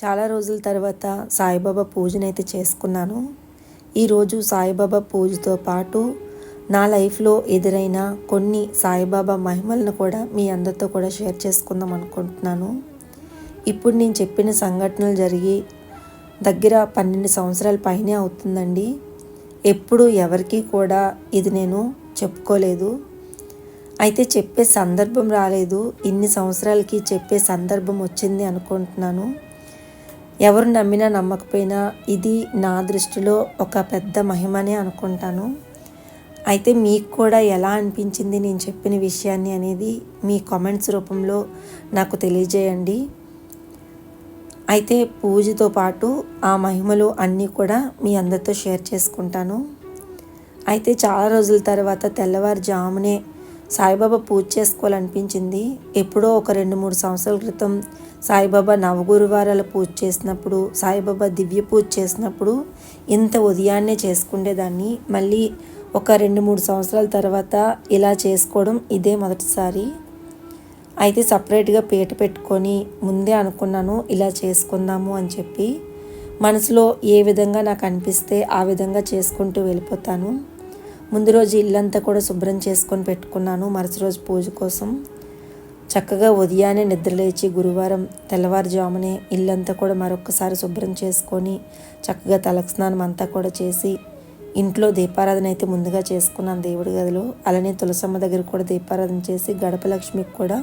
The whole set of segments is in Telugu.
చాలా రోజుల తర్వాత సాయిబాబా పూజనైతే చేసుకున్నాను. ఈరోజు సాయిబాబా పూజతో పాటు నా లైఫ్లో ఎదురైన కొన్ని సాయిబాబా మహిమలను కూడా మీ అందరితో కూడా షేర్ చేసుకుందాం అనుకుంటున్నాను. ఇప్పుడు నేను చెప్పిన సంఘటనలు జరిగి దగ్గర పన్నెండు సంవత్సరాల పైనే అవుతుందండి. ఎప్పుడు ఎవరికీ కూడా ఇది నేను చెప్పుకోలేదు. అయితే చెప్పే సందర్భం రాలేదు. ఇన్ని సంవత్సరాలకి చెప్పే సందర్భం వచ్చింది అనుకుంటున్నాను. ఎవరు నమ్మినా నమ్మకపోయినా ఇది నా దృష్టిలో ఒక పెద్ద మహిమనే అనుకుంటాను. అయితే మీకు కూడా ఎలా అనిపించింది నేను చెప్పిన విషయాన్ని అనేది మీ కామెంట్స్ రూపంలో నాకు తెలియజేయండి. అయితే పూజతో పాటు ఆ మహిమలు అన్నీ కూడా మీ అందరితో షేర్ చేసుకుంటాను. అయితే చాలా రోజుల తర్వాత తెల్లవారుజామునే సాయిబాబా పూజ చేసుకోవాలనిపించింది. ఎప్పుడో ఒక రెండు మూడు సంవత్సరాల క్రితం సాయిబాబా నవగురువారాల పూజ చేసినప్పుడు సాయిబాబా దివ్య పూజ చేసినప్పుడు ఇంత ఉదయాన్నే చేసుకునేదాన్ని మళ్ళీ ఒక రెండు మూడు సంవత్సరాల తర్వాత ఇలా చేసుకోవడం ఇదే మొదటిసారి. అయితే సపరేట్గా పీట పెట్టుకొని ముందే అనుకున్నాను ఇలా చేసుకుందాము అని చెప్పి. మనసులో ఏ విధంగా నాకు అనిపిస్తే ఆ విధంగా చేసుకుంటూ వెళ్ళిపోతాను. ముందు రోజు ఇల్లంతా కూడా శుభ్రం చేసుకొని పెట్టుకున్నాను. మరుసటి రోజు పూజ కోసం చక్కగా ఉదయాన్నే నిద్రలేచి గురువారం తెల్లవారుజామునే ఇల్లంతా కూడా మరొకసారి శుభ్రం చేసుకొని చక్కగా తలకు స్నానం అంతా కూడా చేసి ఇంట్లో దీపారాధన అయితే ముందుగా చేసుకున్నాను దేవుడి గదిలో. అలానే తులసమ్మ దగ్గర కూడా దీపారాధన చేసి గడప లక్ష్మికి కూడా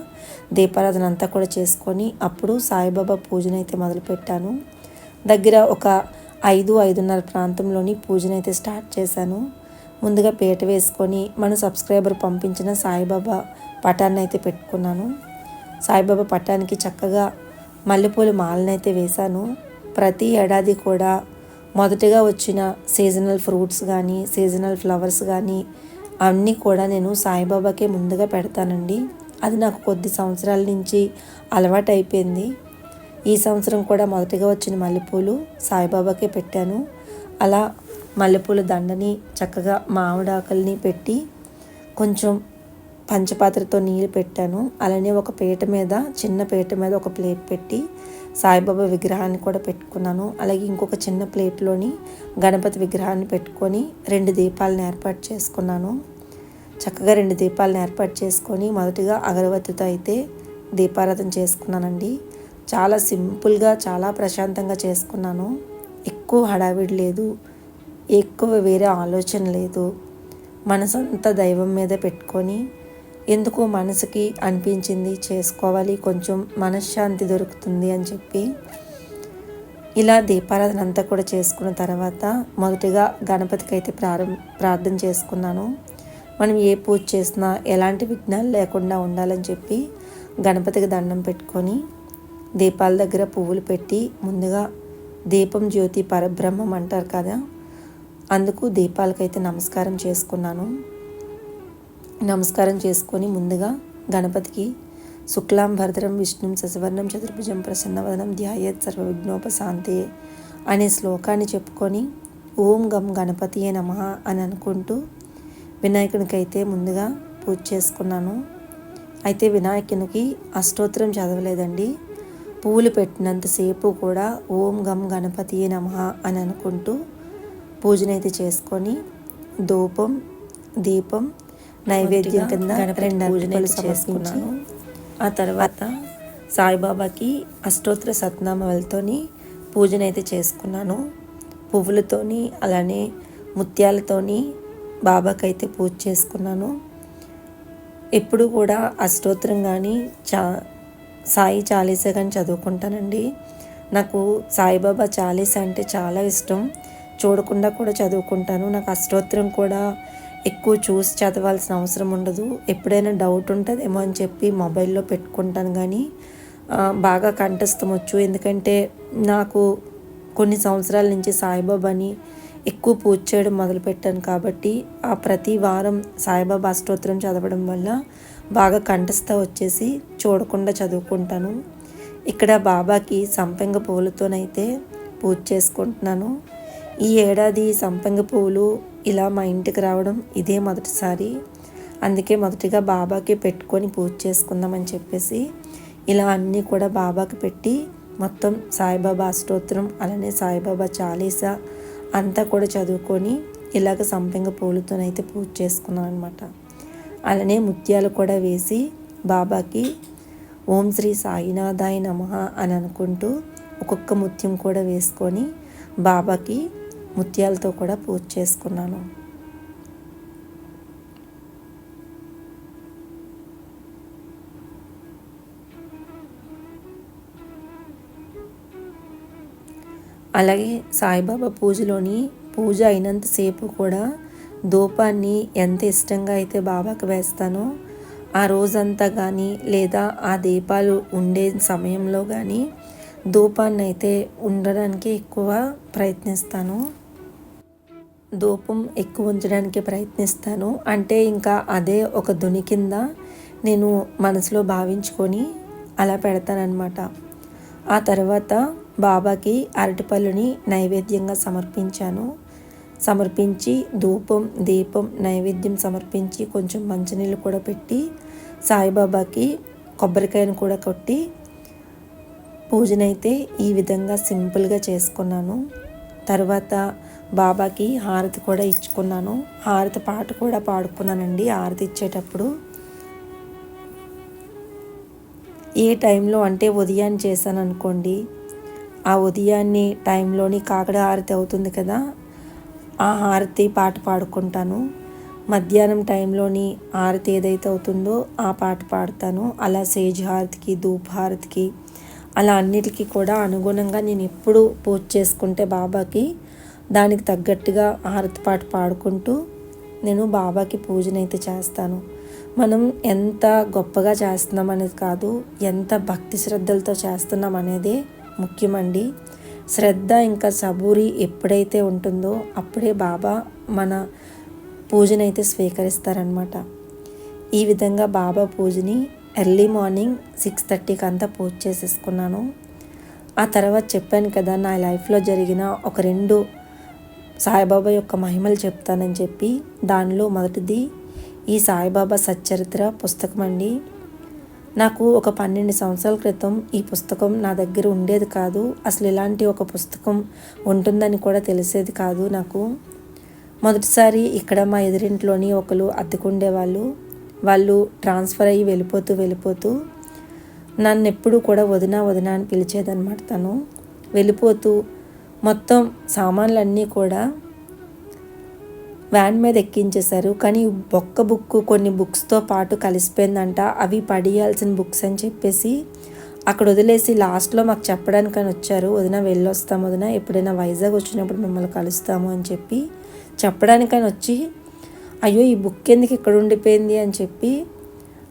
దీపారాధన అంతా కూడా చేసుకొని అప్పుడు సాయిబాబా పూజనైతే మొదలుపెట్టాను. దగ్గర ఒక ఐదు ఐదున్నర ప్రాంతంలోని పూజనైతే స్టార్ట్ చేశాను. ముందుగా పీట వేసుకొని మన సబ్స్క్రైబర్ పంపించిన సాయిబాబా పటాన్ని అయితే పెట్టుకున్నాను. సాయిబాబా పటానికి చక్కగా మల్లెపూల మాలనైతే వేశాను. ప్రతి ఏడాది కూడా మొదటగా వచ్చిన సీజనల్ ఫ్రూట్స్ కానీ సీజనల్ ఫ్లవర్స్ కానీ అన్నీ కూడా నేను సాయిబాబాకే ముందుగా పెడతానండి. అది నాకు కొద్ది సంవత్సరాల నుంచి అలవాటు అయిపోయింది. ఈ సంవత్సరం కూడా మొదటగా వచ్చిన మల్లెపూలు సాయిబాబాకే పెట్టాను. అలా మల్లెపూల దండని చక్కగా మామిడాకుల్ని పెట్టి కొంచెం పంచపాత్రతో నీళ్ళు పెట్టాను. అలానే ఒక పీట మీద చిన్న పీట మీద ఒక ప్లేట్ పెట్టి సాయిబాబా విగ్రహాన్ని కూడా పెట్టుకున్నాను. అలాగే ఇంకొక చిన్న ప్లేట్లోని గణపతి విగ్రహాన్ని పెట్టుకొని రెండు దీపాలను ఏర్పాటు చేసుకున్నాను. చక్కగా రెండు దీపాలను ఏర్పాటు చేసుకొని మొదటిగా అగరవత్తితో అయితే దీపారాధన చేసుకున్నానండి. చాలా సింపుల్గా చాలా ప్రశాంతంగా చేసుకున్నాను. ఎక్కువ హడావిడి లేదు. ఎక్కువ వేరే ఆలోచన లేదు. మనసంతా దైవం మీద పెట్టుకొని ఎందుకు మనసుకి అనిపించింది చేసుకోవాలి కొంచెం మనశ్శాంతి దొరుకుతుంది అని చెప్పి ఇలా దీపారాధన అంతా కూడా చేసుకున్న తర్వాత మొదటిగా గణపతికి అయితే ప్రారంభ ప్రార్థన చేసుకున్నాను. మనం ఏ పూజ చేసినా ఎలాంటి విఘ్నాలు లేకుండా ఉండాలని చెప్పి గణపతికి దండం పెట్టుకొని దీపాల దగ్గర పువ్వులు పెట్టి ముందుగా దీపం జ్యోతి పరబ్రహ్మం అంటారు కదా అందుకు దీపాలకైతే నమస్కారం చేసుకున్నాను. నమస్కారం చేసుకొని ముందుగా గణపతికి శుక్లాం భరతరం విష్ణుం శశివర్ణం చతుర్భుజం ప్రసన్నవదనం ధ్యాయత్ సర్వ విఘ్నోపశాంతే అనే శ్లోకాన్ని చెప్పుకొని ఓం గం గణపతియే నమ అని అనుకుంటూ వినాయకునికైతే ముందుగా పూజ చేసుకున్నాను. అయితే వినాయకునికి అష్టోత్తరం చదవలేదండి. పూలు పెట్టినంతసేపు కూడా ఓం గం గణపతియే నమ అని అనుకుంటూ పూజనైతే చేసుకొని ధూపం దీపం నైవేద్యం కింద రెండు పూజనలు చేసుకున్నాను. ఆ తర్వాత సాయిబాబాకి అష్టోత్తర సత్నామాలతోని పూజనైతే చేసుకున్నాను. పువ్వులతోని అలానే ముత్యాలతోని బాబాకైతే పూజ చేసుకున్నాను. ఎప్పుడు కూడా అష్టోత్తరం కానీ చా సాయి చాలీసా కానీ చదువుకుంటానండి. నాకు సాయిబాబా చాలీసా అంటే చాలా ఇష్టం. చూడకుండా కూడా చదువుకుంటాను. నాకు అష్టోత్తరం కూడా ఎక్కువ చూసి చదవాల్సిన అవసరం ఉండదు. ఎప్పుడైనా డౌట్ ఉంటుందేమో అని చెప్పి మొబైల్లో పెట్టుకుంటాను కానీ బాగా కంఠస్థం వచ్చు ఎందుకంటే నాకు కొన్ని సంవత్సరాల నుంచి సాయిబాబాని ఎక్కువ పూజ చేయడం మొదలుపెట్టాను కాబట్టి ఆ ప్రతి వారం సాయిబాబా అష్టోత్తరం చదవడం వల్ల బాగా కంఠస్థ వచ్చేసి చూడకుండా చదువుకుంటాను. ఇక్కడ బాబాకి సంపెంగ పూలతోనైతే పూజ చేసుకుంటున్నాను. ఈ ఏడాది సంపంగి పువ్వులు ఇలా మా ఇంటికి రావడం ఇదే మొదటిసారి. అందుకే మొదటిగా బాబాకి పెట్టుకొని పూజ చేసుకుందామని చెప్పేసి ఇలా అన్నీ కూడా బాబాకి పెట్టి మొత్తం సాయిబాబా అష్టోత్తరం అలానే సాయిబాబా చాలీసా అంతా కూడా చదువుకొని ఇలాగ సంపెంగ పూలతోనైతే పూజ చేసుకున్నాం అనమాట అలానే ముత్యాలు కూడా వేసి బాబాకి ఓం శ్రీ సాయినాథాయ నమ అని అనుకుంటూ ఒక్కొక్క ముత్యం కూడా వేసుకొని బాబాకి ముత్యాలతో కూడా పూజ చేసుకున్నాను. అలాగే సాయిబాబా పూజలోని పూజ అయినంతసేపు కూడా ధూపాన్ని ఎంత ఇష్టంగా అయితే బాబాకు వేస్తానో ఆ రోజంతా కానీ లేదా ఆ దీపాలు ఉండే సమయంలో కానీ ధూపాన్ని అయితే ఉండడానికి ఎక్కువ ప్రయత్నిస్తాను. ధూపం ఎక్కువ ఉంచడానికి ప్రయత్నిస్తాను. అంటే ఇంకా అదే ఒక దుని కింద నేను మనసులో భావించుకొని అలా పెడతానమాట ఆ తర్వాత బాబాకి అరటిపళ్ళుని నైవేద్యంగా సమర్పించాను. సమర్పించి ధూపం దీపం నైవేద్యం సమర్పించి కొంచెం మంచినీళ్ళు కూడా పెట్టి సాయిబాబాకి కొబ్బరికాయను కూడా కొట్టి పూజనైతే ఈ విధంగా సింపుల్గా చేసుకున్నాను. తర్వాత బాబాకి హారతి కూడా ఇచ్చుకున్నాను. హారతి పాట కూడా పాడుకున్నానండి హారతి ఇచ్చేటప్పుడు. ఏ టైంలో అంటే ఉదయాన్ని చేశాను అనుకోండి ఆ ఉదయాన్ని టైంలోని కాకడ హారతి అవుతుంది కదా ఆ హారతి పాట పాడుకుంటాను. మధ్యాహ్నం టైంలోని హారతి ఏదైతే అవుతుందో ఆ పాట పాడతాను. అలా సేజ్ హారతికి ధూప్ హారతికి అలా అన్నిటికీ కూడా అనుగుణంగా నేను ఎప్పుడు పూజ చేసుకుంటే బాబాకి దానికి తగ్గట్టుగా హారతి పాట పాడుకుంటూ నేను బాబాకి పూజనైతే చేస్తాను. మనం ఎంత గొప్పగా చేస్తున్నాం అనేది కాదు ఎంత భక్తి శ్రద్ధలతో చేస్తున్నాం అనేది ముఖ్యమండి. శ్రద్ధ ఇంకా సబూరి ఎప్పుడైతే ఉంటుందో అప్పుడే బాబా మన పూజనైతే స్వీకరిస్తారనమాట ఈ విధంగా బాబా పూజని ఎర్లీ మార్నింగ్ సిక్స్ థర్టీకి అంతా పూజ చేసేసుకున్నాను. ఆ తర్వాత చెప్పాను కదా నా లైఫ్లో జరిగిన ఒక రెండు సాయిబాబా యొక్క మహిమలు చెప్తానని చెప్పి దానిలో మొదటిది ఈ సాయిబాబా సచ్చరిత్ర పుస్తకం అండి. నాకు ఒక పన్నెండు సంవత్సరాల క్రితం ఈ పుస్తకం నా దగ్గర ఉండేది కాదు. అసలు ఇలాంటి ఒక పుస్తకం ఉంటుందని కూడా తెలిసేది కాదు నాకు. మొదటిసారి ఇక్కడ మా ఎదురింట్లోని ఒకరు అద్దెకుండేవాళ్ళు. వాళ్ళు ట్రాన్స్ఫర్ అయ్యి వెళ్ళిపోతూ వెళ్ళిపోతూ నన్ను ఎప్పుడు కూడా వదినా వదినా అని పిలిచేదనమాట తను. వెళ్ళిపోతూ మొత్తం సామాన్లన్నీ కూడా వ్యాన్ మీద ఎక్కించేశారు. కానీ ఒక్క బుక్ కొన్ని బుక్స్తో పాటు కలిసిపోయిందంట. అవి పడియాల్సిన బుక్స్ అని చెప్పేసి అక్కడ వదిలేసి లాస్ట్లో మాకు చెప్పడానికి అని వచ్చారు. వదిన వెళ్ళొస్తాం వదిన ఎప్పుడైనా వైజాగ్ వచ్చినప్పుడు మిమ్మల్ని కలుస్తాము అని చెప్పి చెప్పడానికని వచ్చి అయ్యో ఈ బుక్ ఎందుకు ఇక్కడ ఉండిపోయింది అని చెప్పి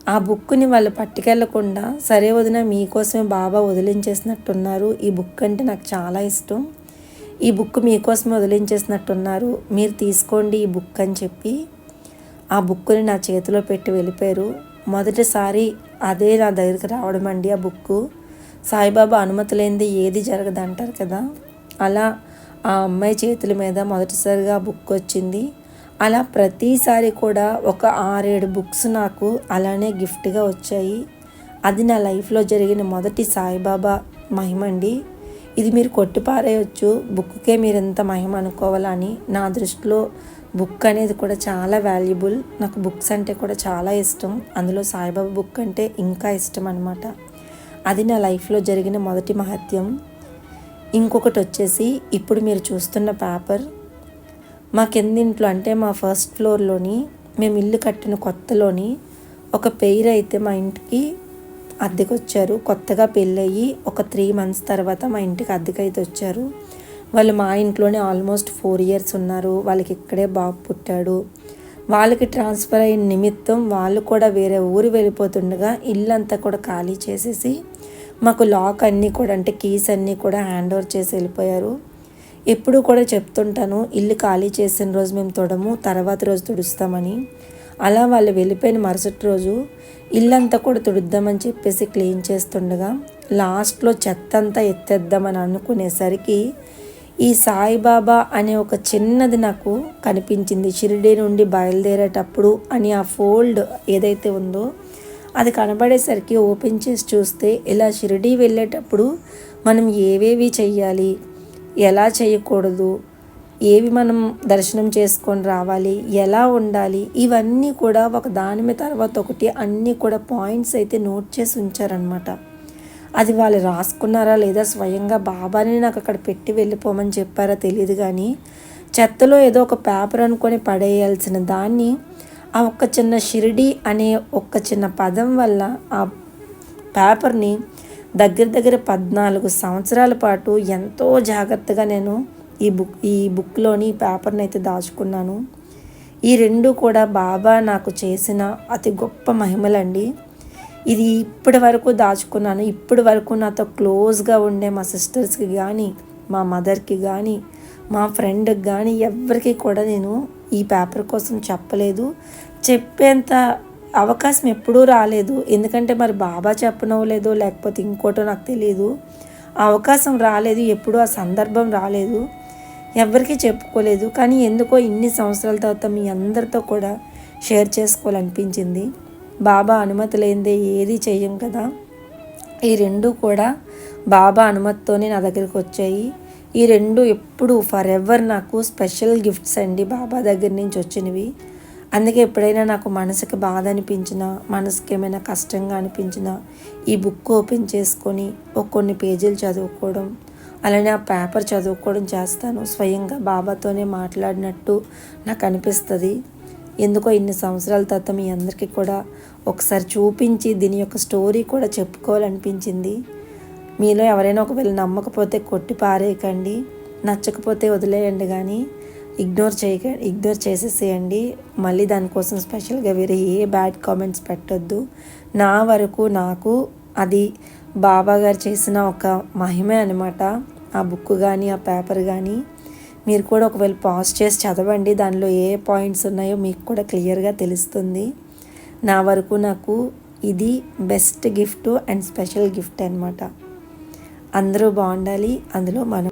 ఆ బుక్ని వాళ్ళు పట్టుకెళ్ళకుండా సరే వదిన మీకోసమే బాబా వదిలించేసినట్టున్నారు. ఈ బుక్ అంటే నాకు చాలా ఇష్టం. ఈ బుక్ మీకోసం వదిలించేసినట్టున్నారు. మీరు తీసుకోండి ఈ బుక్ అని చెప్పి ఆ బుక్ని నా చేతిలో పెట్టి వెళ్ళిపోయారు. మొదటిసారి అదే నా దగ్గరికి రావడం అండి ఆ బుక్ సాయిబాబా అనుమతి లేనిది ఏది జరగదు అంటారు కదా? అలా ఆ అమ్మాయి చేతుల మీద మొదటిసారిగా బుక్ వచ్చింది. అలా ప్రతిసారి కూడా ఒక ఆరేడు బుక్స్ నాకు అలానే గిఫ్ట్గా వచ్చాయి. అది నా లైఫ్లో జరిగిన మొదటి సాయిబాబా మహిమండి ఇది మీరు కొట్టిపారేయచ్చు. బుక్కే మీరు ఎంత మహిమ అనుకోవాలని నా దృష్టిలో బుక్ అనేది కూడా చాలా వాల్యుబుల్. నాకు బుక్స్ అంటే కూడా చాలా ఇష్టం. అందులో సాయిబాబా బుక్ అంటే ఇంకా ఇష్టం అనమాట అది నా లైఫ్లో జరిగిన మొదటి మహత్యం. ఇంకొకటి వచ్చేసి ఇప్పుడు మీరు చూస్తున్న పేపర్. మా కిందింట్లో అంటే మా ఫస్ట్ ఫ్లోర్లోని మేము ఇల్లు కట్టిన కొత్తలోని ఒక పెయిర్ అయితే మా ఇంటికి అద్దెకి వచ్చారు కొత్తగా పెళ్ళయ్యి ఒక త్రీ మంత్స్ తర్వాత మా ఇంటికి అద్దెకైతే వచ్చారు. వాళ్ళు మా ఇంట్లోనే ఆల్మోస్ట్ ఫోర్ ఇయర్స్ ఉన్నారు. వాళ్ళకి ఇక్కడే బాబు పుట్టాడు. వాళ్ళకి ట్రాన్స్ఫర్ అయిన నిమిత్తం వాళ్ళు కూడా వేరే ఊరు వెళ్ళిపోతుండగా ఇల్లంతా కూడా ఖాళీ చేసేసి మాకు లాక్ అన్నీ కూడా అంటే కీస్ అన్నీ కూడా హ్యాండ్ ఓవర్ చేసి వెళ్ళిపోయారు. ఎప్పుడు కూడా చెప్తుంటాను ఇల్లు ఖాళీ చేసిన రోజు మేము తొడము తర్వాత రోజు తుడుస్తామని. అలా వాళ్ళు వెళ్ళిపోయిన మరుసటి రోజు ఇల్లంతా కూడా తుడుద్దామని చెప్పేసి క్లీన్ చేస్తుండగా లాస్ట్లో చెత్త అంతా ఎత్తేద్దామని అనుకునేసరికి ఈ సాయిబాబా అనే ఒక చిన్నది నాకు కనిపించింది. షిరిడి నుండి బయలుదేరేటప్పుడు అని ఆ ఫోల్డ్ ఏదైతే ఉందో అది కనబడేసరికి ఓపెన్ చేసి చూస్తే ఇలా షిరిడి వెళ్ళేటప్పుడు మనం ఏవేవి చెయ్యాలి? ఎలా చేయకూడదు ఏవి మనం దర్శనం చేసుకొని రావాలి ఎలా ఉండాలి ఇవన్నీ కూడా ఒక దాని మీద తర్వాత ఒకటి అన్నీ కూడా పాయింట్స్ అయితే నోట్ చేసి ఉంచారనమాట అది వాళ్ళు రాసుకున్నారా లేదా స్వయంగా బాబాని నాకు అక్కడ పెట్టి వెళ్ళిపోమని చెప్పారా తెలియదు కానీ చెత్తలో ఏదో ఒక పేపర్ అనుకొని పడేయాల్సిన దాన్ని ఆ ఒక్క చిన్న షిరిడి అనే ఒక్క చిన్న పదం వల్ల ఆ పేపర్ని దగ్గర దగ్గర పద్నాలుగు సంవత్సరాల పాటు ఎంతో జాగ్రత్తగా నేను ఈ బుక్ ఈ బుక్లోని పేపర్ని అయితే దాచుకున్నాను. ఈ రెండు కూడా బాబా నాకు చేసిన అతి గొప్ప మహిమలండి. ఇది ఇప్పటి వరకు దాచుకున్నాను. ఇప్పటి వరకు నాతో క్లోజ్గా ఉండే మా సిస్టర్స్కి కానీ మా మదర్కి కానీ మా ఫ్రెండ్కి కానీ ఎవరికి కూడా నేను ఈ పేపర్ కోసం చెప్పలేదు. చెప్పేంత అవకాశం ఎప్పుడూ రాలేదు. ఎందుకంటే మరి బాబా చెప్పనవలేదో లేకపోతే ఇంకోటో నాకు తెలియదు అవకాశం రాలేదు. ఎప్పుడూ ఆ సందర్భం రాలేదు. ఎవరికి చెప్పుకోలేదు. కానీ ఎందుకో ఇన్ని సంవత్సరాల తర్వాత మీ అందరితో కూడా షేర్ చేసుకోవాలనిపించింది. బాబా అనుమతి లేనిదే ఏది చెయ్యం కదా. ఈ రెండు కూడా బాబా అనుమతితోనే నా దగ్గరికి వచ్చాయి. ఈ రెండు ఎప్పుడు ఫర్ ఎవర్ నాకు స్పెషల్ గిఫ్ట్స్ అండి బాబా దగ్గర నుంచి వచ్చినవి. అందుకే ఎప్పుడైనా నాకు మనసుకి బాధ అనిపించినా మనసుకి ఏమైనా కష్టంగా అనిపించినా ఈ బుక్ ఓపెన్ చేసుకొని ఒక కొన్ని పేజీలు చదువుకోవడం అలానే ఆ పేపర్ చదువుకోవడం చేస్తాను. స్వయంగా బాబాతోనే మాట్లాడినట్టు నాకు అనిపిస్తుంది. ఎందుకో ఇన్ని సంవత్సరాల తర్వాత మీ అందరికీ కూడా ఒకసారి చూపించి దీని యొక్క స్టోరీ కూడా చెప్పుకోవాలనిపించింది. మీలో ఎవరైనా ఒకవేళ నమ్మకపోతే కొట్టి పారేయకండి. నచ్చకపోతే వదిలేయండి కానీ ఇగ్నోర్ చేయక ఇగ్నోర్ చేసేసేయండి. మళ్ళీ దానికోసం స్పెషల్గా వేరే ఏ బ్యాడ్ కామెంట్స్ పెట్టొద్దు. నా వరకు నాకు అది బాబా గారు చేసిన ఒక మహిమే అనమాట ఆ బుక్ కానీ ఆ పేపర్ కానీ మీరు కూడా ఒకవేళ పాజ్ చేసి చదవండి. దానిలో ఏ పాయింట్స్ ఉన్నాయో మీకు కూడా క్లియర్గా తెలుస్తుంది. నా వరకు నాకు ఇది best gift and special gift అనమాట అందరూ బాగుండాలి. అందులో మనం